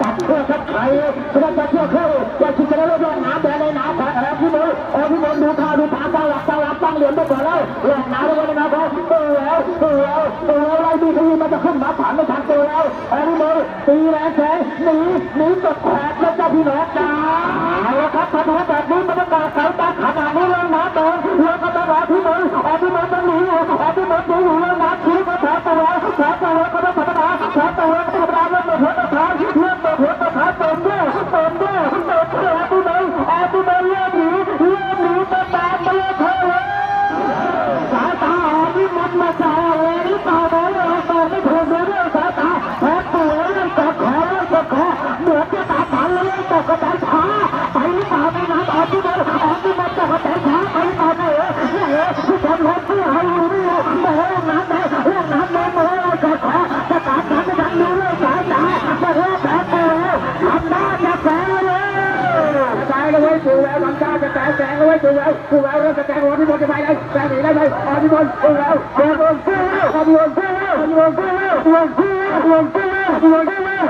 ตัดเพื่อครับใครสมัครจัดเพื่อเขาอยากชิงชนะเลิศลงน้ำแดงในน้ำแข็งแพี่มลโอพี่มลดูท่าดูทาตาหลับตาหลับตั้งเหรียญไปก่อนแล้วลงน้ำแด้วยนะครับเออแล้วเออแล้วเออแล้วไล่ดีทีมันจะขึ้นมาผ่านไม่ทันตัวแล้วไอ้พี่มลตีแรงแสงหนีหนีกับแผลแล้วเจ้าพี่แหลกนะเอาละครับพันธุ์แบบ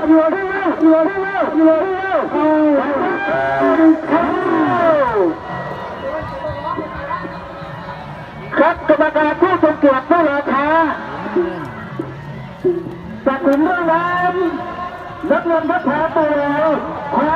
you are good. ครับกรรมการผู้ทรงเกียรติผู้ราชาตัดสินเรื่องน้ำนักเรียนพัฒนาตัวแล้วคว้า